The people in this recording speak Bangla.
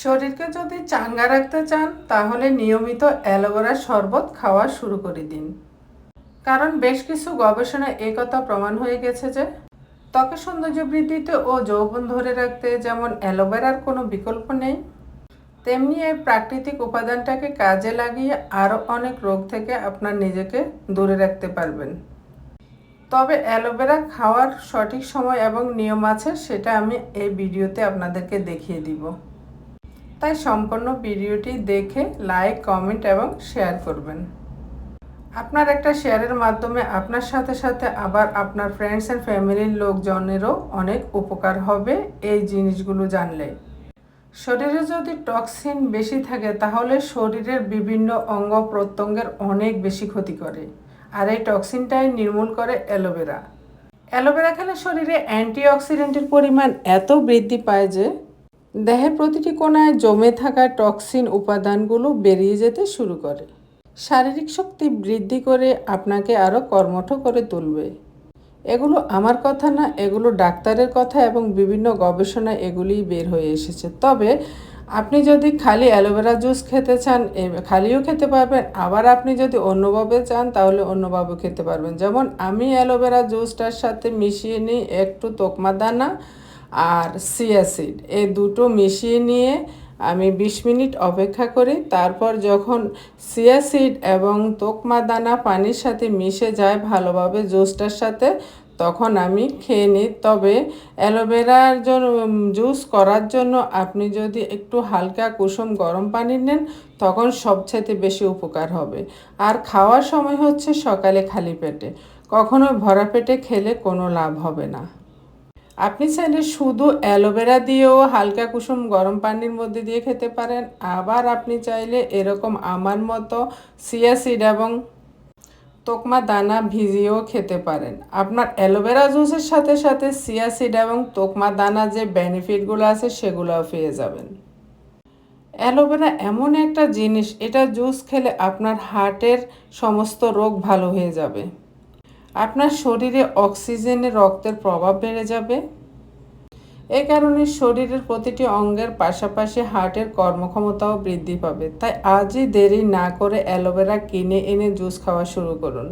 শরীরকে যদি চাঙ্গা রাখতে চান, তাহলে নিয়মিত অ্যালোভেরার শরবত খাওয়া শুরু করে দিন। কারণ বেশ কিছু গবেষণায় একথা প্রমাণ হয়ে গেছে যে, ত্বকের সৌন্দর্য বৃদ্ধিতে ও যৌবন ধরে রাখতে যেমন অ্যালোভেরার কোনো বিকল্প নেই, তেমনি এই প্রাকৃতিক উপাদানটাকে কাজে লাগিয়ে আরও অনেক রোগ থেকে আপনার নিজেকে দূরে রাখতে পারবেন। তবে অ্যালোভেরা খাওয়ার সঠিক সময় এবং নিয়ম আছে, সেটা আমি এই ভিডিওতে আপনাদেরকে দেখিয়ে দিব। তাই সম্পূর্ণ ভিডিওটি দেখে লাইক কমেন্ট এবং শেয়ার করবেন। আপনার একটা শেয়ারের মাধ্যমে আপনার সাথে সাথে আবার আপনার ফ্রেন্ডস অ্যান্ড ফ্যামিলির লোকজনেরও অনেক উপকার হবে এই জিনিসগুলো জানলে। শরীরে যদি টক্সিন বেশি থাকে, তাহলে শরীরের বিভিন্ন অঙ্গ প্রত্যঙ্গের অনেক বেশি ক্ষতি করে। আর এই টক্সিনটাই নির্মূল করে অ্যালোভেরা। অ্যালোভেরা খেলে শরীরে অ্যান্টিঅক্সিডেন্টের পরিমাণ এত বৃদ্ধি পায় যে দেহের প্রতিটি কোণায় জমে থাকা টক্সিন উপাদানগুলো বেরিয়ে যেতে শুরু করে। শারীরিক শক্তি বৃদ্ধি করে আপনাকে আরও কর্মঠ করে তুলবে। এগুলো আমার কথা না, এগুলো ডাক্তারের কথা এবং বিভিন্ন গবেষণায় এগুলিই বের হয়ে এসেছে। তবে আপনি যদি খালি অ্যালোভেরা জুস খেতে চান খালিও খেতে পারবেন। আবার আপনি যদি অন্যভাবে চান, তাহলে অন্যভাবে খেতে পারবেন। যেমন আমি অ্যালোভেরা জুসটার সাথে মিশিয়ে নিই একটু তোকমা দানা আর সিয়াসিড এই দুটো মিশিয়ে নিয়ে আমি বিশ মিনিট অপেক্ষা করি। তারপর যখন সিয়াসিড এবং তোকমা দানা পানির সাথে মিশে যায় ভালোভাবে জুসটার সাথে, তখন আমি খেয়ে নিই। তবে অ্যালোভেরার জন্য জুস করার জন্য আপনি যদি একটু হালকা কুসুম গরম পানি নেন, তখন সবচেয়ে বেশি উপকার হবে। আর খাওয়ার সময় হচ্ছে সকালে খালি পেটে। কখনো ভরা পেটে খেলে কোনো লাভ হবে না। আপনি চাইলে শুধু অ্যালোভেরা দিয়েও হালকা কুসুম গরম পানির মধ্যে দিয়ে খেতে পারেন। আবার আপনি চাইলে এরকম আমার মতো সিয়াসিড এবং তোকমা দানা ভিজিয়েও খেতে পারেন। আপনার অ্যালোভেরা জুসের সাথে সাথে সিয়াসিড এবং তোকমা দানা যে বেনিফিটগুলো আছে সেগুলোও পেয়ে যাবেন। অ্যালোভেরা এমন একটা জিনিস, এটা জুস খেলে আপনার হার্টের সমস্ত রোগ ভালো হয়ে যাবে। আপনার শরীরে অক্সিজেনে রক্তের প্রভাব বেড়ে যাবে। এ কারণে শরীরের প্রতিটি অঙ্গের পাশাপাশি হার্টের কর্মক্ষমতাও বৃদ্ধি পাবে। তাই আজই দেরি না করে অ্যালোভেরা কিনে এনে জুস খাওয়া শুরু করুন।